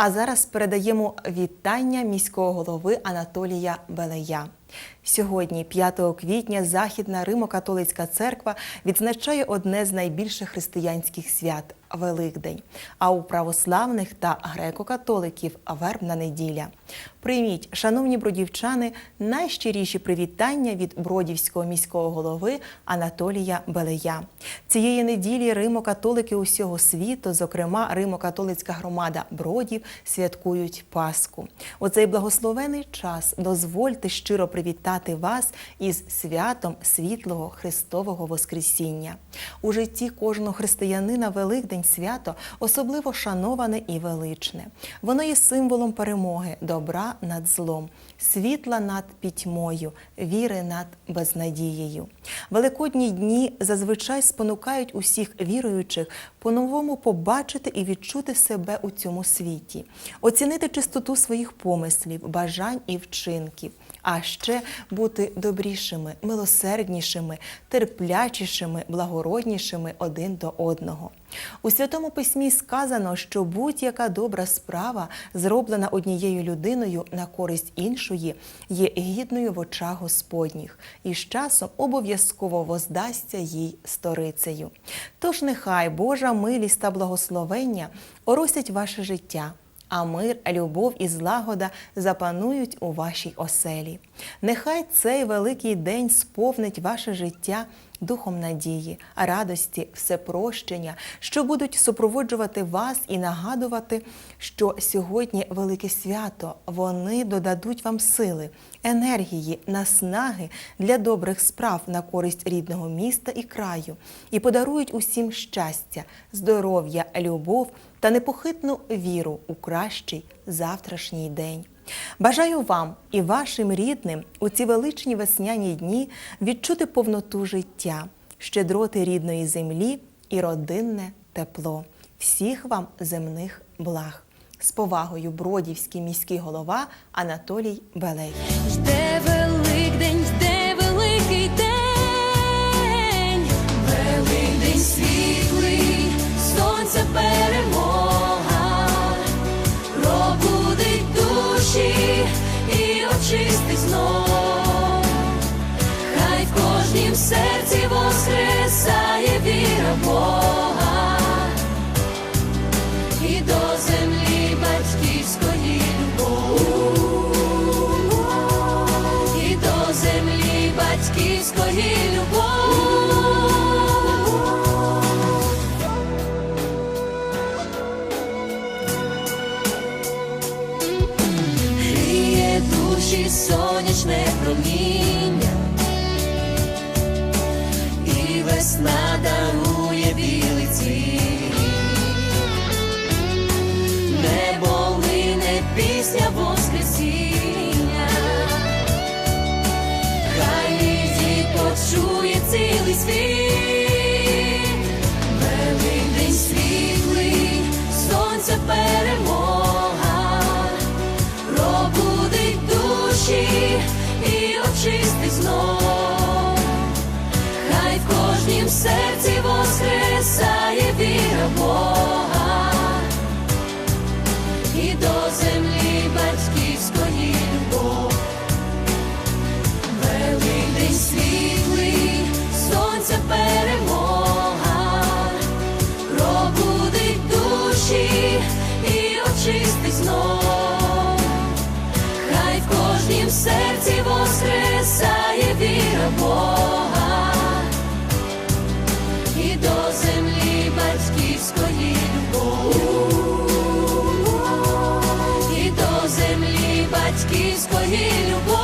А зараз передаємо вітання міського голови Анатолія Белея. Сьогодні, 5 квітня, Західна Римо-католицька церква відзначає одне з найбільших християнських свят Великдень. А у православних та греко-католиків вербна неділя. Прийміть, шановні бродівчани, найщиріші привітання від бродівського міського голови Анатолія Белея. Цієї неділі Римо-католики усього світу, зокрема Римо-католицька громада бродів, святкують Пасху. У цей благословений час дозвольте щиро привітати вас із святом світлого Христового Воскресіння. У житті кожного християнина Великдень свято особливо шановане і величне. Воно є символом перемоги, добра над злом, світла над пітьмою, віри над безнадією. Великодні дні зазвичай спонукають усіх віруючих по-новому побачити і відчути себе у цьому світі, оцінити чистоту своїх помислів, бажань і вчинків, а ще бути добрішими, милосерднішими, терплячішими, благороднішими один до одного. У Святому Письмі сказано, що будь-яка добра справа, зроблена однією людиною на користь іншої, є гідною в очах Господніх і з часом обов'язково воздасться їй сторицею. Тож нехай Божа милість та благословення оросять ваше життя. А мир, любов і злагода запанують у вашій оселі. Нехай цей великий день сповнить ваше життя духом надії, радості, всепрощення, що будуть супроводжувати вас і нагадувати, що сьогодні велике свято. Вони додадуть вам сили, енергії, наснаги для добрих справ на користь рідного міста і краю, і подарують усім щастя, здоров'я, любов та непохитну віру у кращий завтрашній день. Бажаю вам і вашим рідним у ці величні весняні дні відчути повноту життя, щедроти рідної землі і родинне тепло. Всіх вам земних благ. З повагою Бродівський міський голова Анатолій Белей. Жде Великдень, батьківської любов. Гріє душі сонячне проміння, і весна дарує білий цвіт. Небо лине пісня цілий світ, Великдень світлий, сонця перемога, пробудить душі і очистить знов. Хай в кожнім серці воскресає віра Бога і до землі батьківської любов. Великдень світлий, Бога і до землі батьківської любов, і до землі батьківської любов.